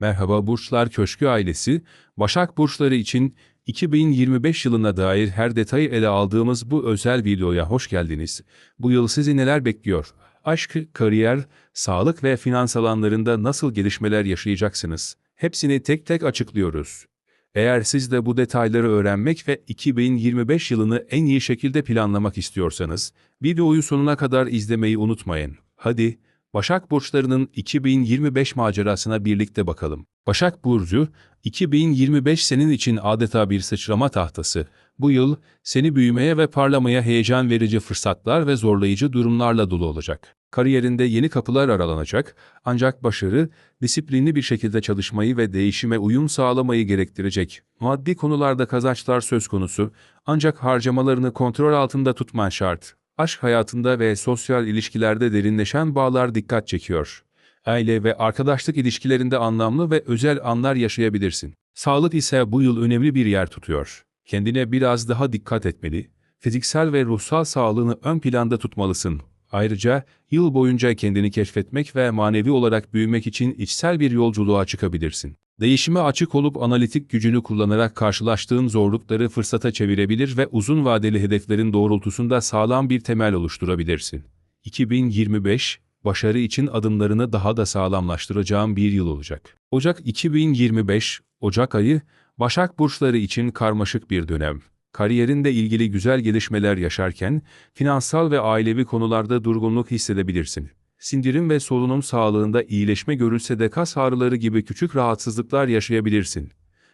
Merhaba Burçlar Köşkü ailesi, Başak Burçları için 2025 yılına dair her detayı ele aldığımız bu özel videoya hoş geldiniz. Bu yıl sizi neler bekliyor? Aşk, kariyer, sağlık ve finans alanlarında nasıl gelişmeler yaşayacaksınız? Hepsini tek tek açıklıyoruz. Eğer siz de bu detayları öğrenmek ve 2025 yılını en iyi şekilde planlamak istiyorsanız, videoyu sonuna kadar izlemeyi unutmayın. Hadi, Başak Burçlarının 2025 macerasına birlikte bakalım. Başak Burcu, 2025 senin için adeta bir sıçrama tahtası. Bu yıl seni büyümeye ve parlamaya heyecan verici fırsatlar ve zorlayıcı durumlarla dolu olacak. Kariyerinde yeni kapılar aralanacak ancak başarı, disiplinli bir şekilde çalışmayı ve değişime uyum sağlamayı gerektirecek. Maddi konularda kazançlar söz konusu ancak harcamalarını kontrol altında tutman şart. Aşk hayatında ve sosyal ilişkilerde derinleşen bağlar dikkat çekiyor. Aile ve arkadaşlık ilişkilerinde anlamlı ve özel anlar yaşayabilirsin. Sağlık ise bu yıl önemli bir yer tutuyor. Kendine biraz daha dikkat etmeli, fiziksel ve ruhsal sağlığını ön planda tutmalısın. Ayrıca yıl boyunca kendini keşfetmek ve manevi olarak büyümek için içsel bir yolculuğa çıkabilirsin. Değişime açık olup analitik gücünü kullanarak karşılaştığın zorlukları fırsata çevirebilir ve uzun vadeli hedeflerin doğrultusunda sağlam bir temel oluşturabilirsin. 2025, başarı için adımlarını daha da sağlamlaştıracağın bir yıl olacak. Ocak 2025, Ocak ayı, Başak Burçları için karmaşık bir dönem. Kariyerinde ilgili güzel gelişmeler yaşarken, finansal ve ailevi konularda durgunluk hissedebilirsin. Sindirim ve solunum sağlığında iyileşme görülse de kas ağrıları gibi küçük rahatsızlıklar yaşayabilirsin.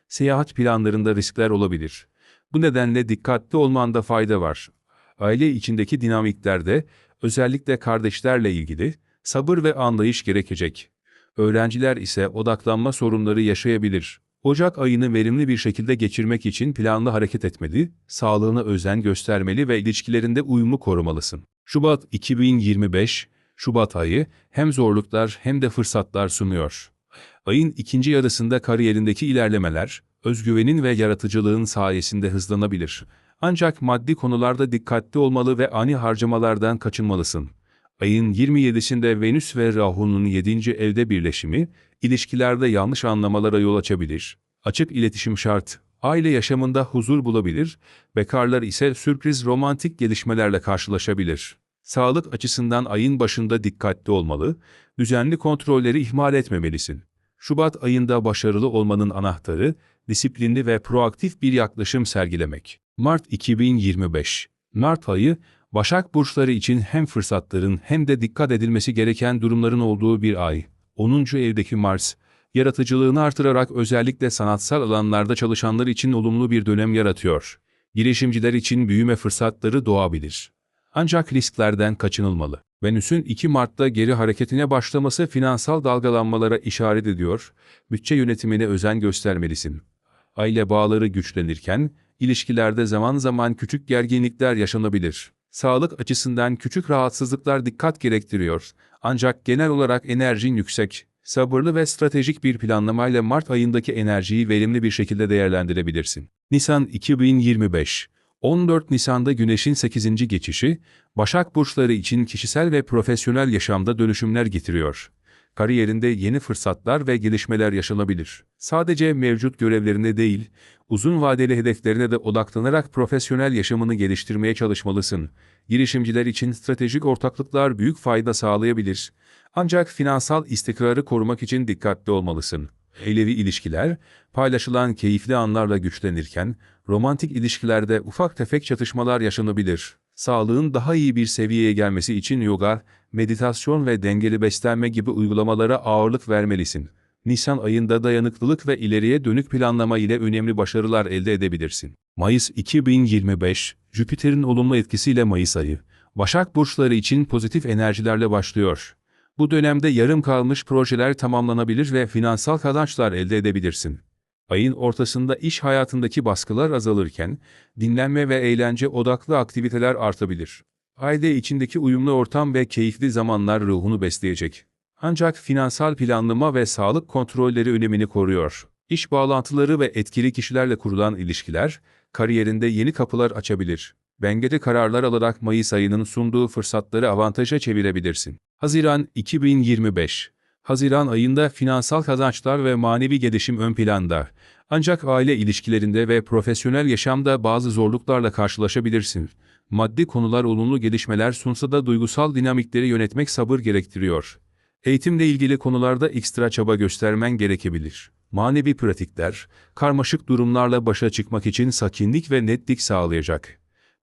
Seyahat planlarında riskler olabilir. Bu nedenle dikkatli olmanda fayda var. Aile içindeki dinamiklerde, özellikle kardeşlerle ilgili, sabır ve anlayış gerekecek. Öğrenciler ise odaklanma sorunları yaşayabilir. Ocak ayını verimli bir şekilde geçirmek için planlı hareket etmeli, sağlığına özen göstermeli ve ilişkilerinde uyumu korumalısın. Şubat 2025, Şubat ayı hem zorluklar hem de fırsatlar sunuyor. Ayın ikinci yarısında kariyerindeki ilerlemeler, özgüvenin ve yaratıcılığın sayesinde hızlanabilir. Ancak maddi konularda dikkatli olmalı ve ani harcamalardan kaçınmalısın. Ayın 27'sinde Venüs ve Rahu'nun 7. evde birleşimi, ilişkilerde yanlış anlamalara yol açabilir. Açık iletişim şart. Aile yaşamında huzur bulabilir, bekarlar ise sürpriz romantik gelişmelerle karşılaşabilir. Sağlık açısından ayın başında dikkatli olmalı, düzenli kontrolleri ihmal etmemelisin. Şubat ayında başarılı olmanın anahtarı, disiplinli ve proaktif bir yaklaşım sergilemek. Mart 2025 Mart ayı, Başak Burçları için hem fırsatların hem de dikkat edilmesi gereken durumların olduğu bir ay. 10. evdeki Mars, yaratıcılığını artırarak özellikle sanatsal alanlarda çalışanlar için olumlu bir dönem yaratıyor. Girişimciler için büyüme fırsatları doğabilir. Ancak risklerden kaçınılmalı. Venüs'ün 2 Mart'ta geri hareketine başlaması finansal dalgalanmalara işaret ediyor, bütçe yönetimine özen göstermelisin. Aile bağları güçlenirken, ilişkilerde zaman zaman küçük gerginlikler yaşanabilir. Sağlık açısından küçük rahatsızlıklar dikkat gerektiriyor. Ancak genel olarak enerjin yüksek, sabırlı ve stratejik bir planlamayla Mart ayındaki enerjiyi verimli bir şekilde değerlendirebilirsin. Nisan 2025 14 Nisan'da Güneş'in 8. geçişi, Başak Burçları için kişisel ve profesyonel yaşamda dönüşümler getiriyor. Kariyerinde yeni fırsatlar ve gelişmeler yaşanabilir. Sadece mevcut görevlerine değil, uzun vadeli hedeflerine de odaklanarak profesyonel yaşamını geliştirmeye çalışmalısın. Girişimciler için stratejik ortaklıklar büyük fayda sağlayabilir. Ancak finansal istikrarı korumak için dikkatli olmalısın. Ailevi ilişkiler, paylaşılan keyifli anlarla güçlenirken, romantik ilişkilerde ufak tefek çatışmalar yaşanabilir. Sağlığın daha iyi bir seviyeye gelmesi için yoga, meditasyon ve dengeli beslenme gibi uygulamalara ağırlık vermelisin. Nisan ayında dayanıklılık ve ileriye dönük planlama ile önemli başarılar elde edebilirsin. Mayıs 2025, Jüpiter'in olumlu etkisiyle Mayıs ayı, Başak Burçları için pozitif enerjilerle başlıyor. Bu dönemde yarım kalmış projeler tamamlanabilir ve finansal kazançlar elde edebilirsin. Ayın ortasında iş hayatındaki baskılar azalırken, dinlenme ve eğlence odaklı aktiviteler artabilir. Aile içindeki uyumlu ortam ve keyifli zamanlar ruhunu besleyecek. Ancak finansal planlama ve sağlık kontrolleri önemini koruyor. İş bağlantıları ve etkili kişilerle kurulan ilişkiler, kariyerinde yeni kapılar açabilir. Dengede kararlar alarak Mayıs ayının sunduğu fırsatları avantaja çevirebilirsin. Haziran 2025 Haziran ayında finansal kazançlar ve manevi gelişim ön planda. Ancak aile ilişkilerinde ve profesyonel yaşamda bazı zorluklarla karşılaşabilirsin. Maddi konular olumlu gelişmeler sunsa da duygusal dinamikleri yönetmek sabır gerektiriyor. Eğitimle ilgili konularda ekstra çaba göstermen gerekebilir. Manevi pratikler, karmaşık durumlarla başa çıkmak için sakinlik ve netlik sağlayacak.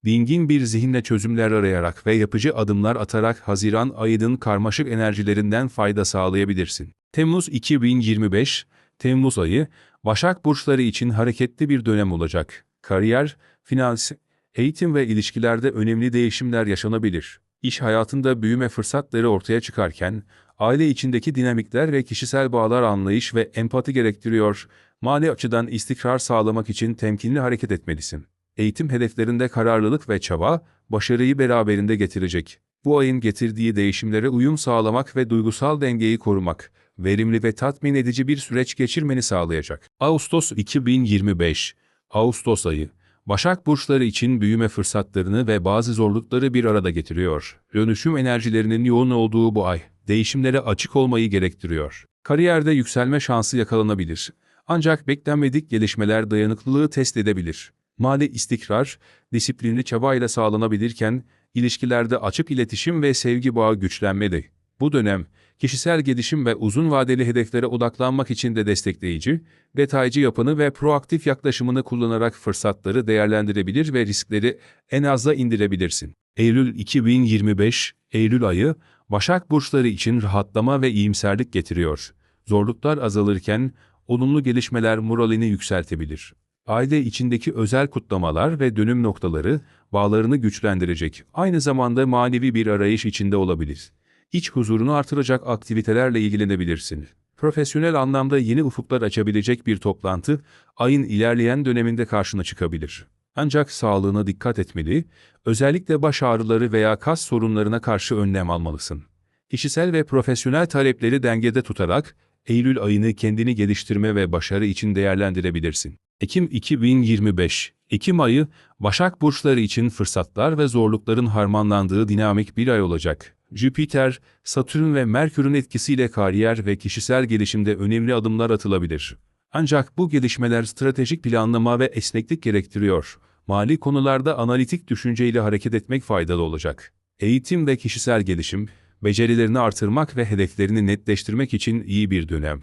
Dingin bir zihinle çözümler arayarak ve yapıcı adımlar atarak Haziran ayının karmaşık enerjilerinden fayda sağlayabilirsin. Temmuz 2025, Temmuz ayı, Başak Burçları için hareketli bir dönem olacak. Kariyer, finans, eğitim ve ilişkilerde önemli değişimler yaşanabilir. İş hayatında büyüme fırsatları ortaya çıkarken, aile içindeki dinamikler ve kişisel bağlar anlayış ve empati gerektiriyor. Mali açıdan istikrar sağlamak için temkinli hareket etmelisin. Eğitim hedeflerinde kararlılık ve çaba, başarıyı beraberinde getirecek. Bu ayın getirdiği değişimlere uyum sağlamak ve duygusal dengeyi korumak, verimli ve tatmin edici bir süreç geçirmeni sağlayacak. Ağustos 2025 Ağustos ayı, Başak burçları için büyüme fırsatlarını ve bazı zorlukları bir arada getiriyor. Dönüşüm enerjilerinin yoğun olduğu bu ay, değişimlere açık olmayı gerektiriyor. Kariyerde yükselme şansı yakalanabilir. Ancak beklenmedik gelişmeler dayanıklılığı test edebilir. Mali istikrar, disiplinli çabayla sağlanabilirken, ilişkilerde açık iletişim ve sevgi bağı güçlenmeli. Bu dönem, kişisel gelişim ve uzun vadeli hedeflere odaklanmak için de destekleyici, detaycı yapını ve proaktif yaklaşımını kullanarak fırsatları değerlendirebilir ve riskleri en aza indirebilirsin. Eylül 2025, Eylül ayı, Başak burçları için rahatlama ve iyimserlik getiriyor. Zorluklar azalırken, olumlu gelişmeler moralini yükseltebilir. Aile içindeki özel kutlamalar ve dönüm noktaları bağlarını güçlendirecek, aynı zamanda manevi bir arayış içinde olabilir. İç huzurunu artıracak aktivitelerle ilgilenebilirsin. Profesyonel anlamda yeni ufuklar açabilecek bir toplantı, ayın ilerleyen döneminde karşına çıkabilir. Ancak sağlığına dikkat etmeli, özellikle baş ağrıları veya kas sorunlarına karşı önlem almalısın. Kişisel ve profesyonel talepleri dengede tutarak, Eylül ayını kendini geliştirme ve başarı için değerlendirebilirsin. Ekim 2025 Ekim ayı, Başak Burçları için fırsatlar ve zorlukların harmanlandığı dinamik bir ay olacak. Jüpiter, Satürn ve Merkür'ün etkisiyle kariyer ve kişisel gelişimde önemli adımlar atılabilir. Ancak bu gelişmeler stratejik planlama ve esneklik gerektiriyor. Mali konularda analitik düşünceyle hareket etmek faydalı olacak. Eğitim ve kişisel gelişim, becerilerini artırmak ve hedeflerini netleştirmek için iyi bir dönem.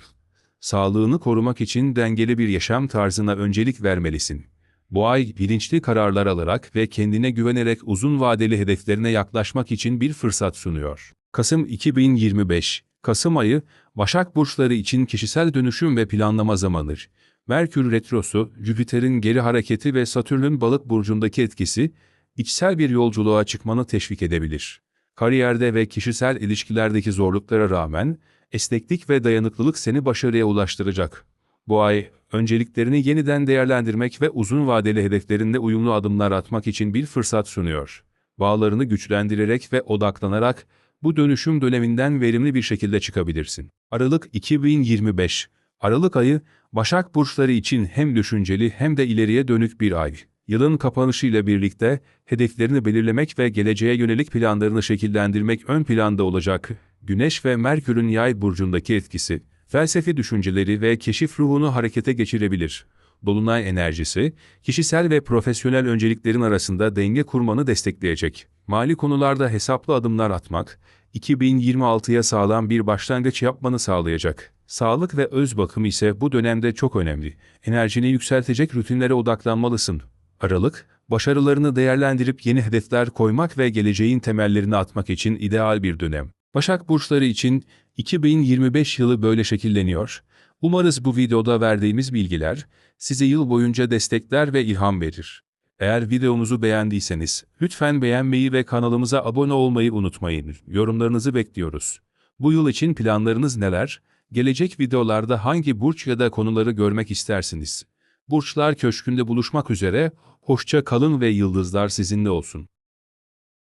Sağlığını korumak için dengeli bir yaşam tarzına öncelik vermelisin. Bu ay bilinçli kararlar alarak ve kendine güvenerek uzun vadeli hedeflerine yaklaşmak için bir fırsat sunuyor. Kasım 2025 Kasım ayı, Başak Burçları için kişisel dönüşüm ve planlama zamanıdır. Merkür Retrosu, Jüpiter'in geri hareketi ve Satürn'ün balık burcundaki etkisi, içsel bir yolculuğa çıkmanı teşvik edebilir. Kariyerde ve kişisel ilişkilerdeki zorluklara rağmen, esneklik ve dayanıklılık seni başarıya ulaştıracak. Bu ay, önceliklerini yeniden değerlendirmek ve uzun vadeli hedeflerinde uyumlu adımlar atmak için bir fırsat sunuyor. Bağlarını güçlendirerek ve odaklanarak bu dönüşüm döneminden verimli bir şekilde çıkabilirsin. Aralık 2025 Aralık ayı, Başak Burçları için hem düşünceli hem de ileriye dönük bir ay. Yılın kapanışıyla birlikte hedeflerini belirlemek ve geleceğe yönelik planlarını şekillendirmek ön planda olacak. Güneş ve Merkür'ün yay burcundaki etkisi, felsefi düşünceleri ve keşif ruhunu harekete geçirebilir. Dolunay enerjisi, kişisel ve profesyonel önceliklerin arasında denge kurmanı destekleyecek. Mali konularda hesaplı adımlar atmak, 2026'ya sağlam bir başlangıç yapmanı sağlayacak. Sağlık ve öz bakım ise bu dönemde çok önemli. Enerjini yükseltecek rutinlere odaklanmalısın. Aralık, başarılarını değerlendirip yeni hedefler koymak ve geleceğin temellerini atmak için ideal bir dönem. Başak Burçları için 2025 yılı böyle şekilleniyor. Umarız bu videoda verdiğimiz bilgiler size yıl boyunca destekler ve ilham verir. Eğer videomuzu beğendiyseniz lütfen beğenmeyi ve kanalımıza abone olmayı unutmayın. Yorumlarınızı bekliyoruz. Bu yıl için planlarınız neler? Gelecek videolarda hangi burç ya da konuları görmek istersiniz? Burçlar Köşkü'nde buluşmak üzere, hoşça kalın ve yıldızlar sizinle olsun.